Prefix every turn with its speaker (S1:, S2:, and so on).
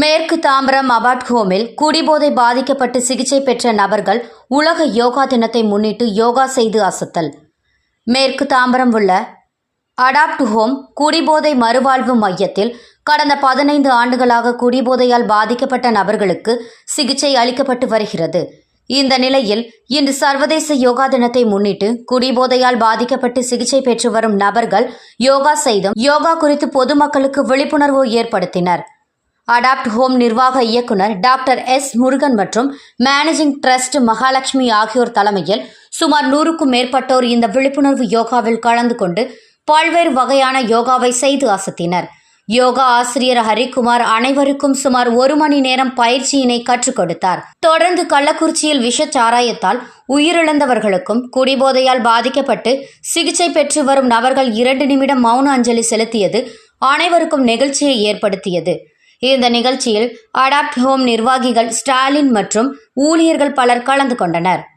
S1: மேற்கு தாம்பரம் அபாட் ஹோமில் குடிபோதை பாதிக்கப்பட்டு சிகிச்சை பெற்ற நபர்கள் உலக யோகா தினத்தை முன்னிட்டு யோகா செய்து அசத்தல். மேற்கு தாம்பரம் உள்ள அடாப்ட் ஹோம் குடிபோதை மறுவாழ்வு மையத்தில் கடந்த பதினைந்து ஆண்டுகளாக குடிபோதையால் பாதிக்கப்பட்ட நபர்களுக்கு சிகிச்சை அளிக்கப்பட்டு வருகிறது. இந்த நிலையில் இன்று சர்வதேச யோகா தினத்தை முன்னிட்டு குடிபோதையால் பாதிக்கப்பட்டு சிகிச்சை பெற்று வரும் நபர்கள் யோகா செய்தும் யோகா குறித்து பொதுமக்களுக்கு விழிப்புணர்வு ஏற்படுத்தினர். அடாப்ட் ஹோம் நிர்வாக இயக்குனர் டாக்டர் எஸ் முருகன் மற்றும் மேனேஜிங் டிரஸ்ட் மகாலட்சுமி ஆகியோர் தலைமையில் சுமார் நூறுக்கும் மேற்பட்டோர் இந்த விழிப்புணர்வு யோகாவில் கலந்து கொண்டு பல்வேறு வகையான யோகாவை செய்து அசத்தினர். யோகா ஆசிரியர் ஹரிக்குமார் அனைவருக்கும் சுமார் ஒரு மணி நேரம் பயிற்சியினை கற்றுக் கொடுத்தார். தொடர்ந்து கள்ளக்குறிச்சியில் விஷச்சாராயத்தால் உயிரிழந்தவர்களுக்கும் குடிபோதையால் பாதிக்கப்பட்டு சிகிச்சை பெற்று வரும் நபர்கள் இரண்டு நிமிடம் மௌன அஞ்சலி செலுத்தியது அனைவருக்கும் நெகிழ்ச்சியை ஏற்படுத்தியது. இந்த நிகழ்ச்சியில் அடாப்ட் ஹோம் நிர்வாகிகள் ஸ்டாலின் மற்றும் ஊழியர்கள் பலர் கலந்து கொண்டனர்.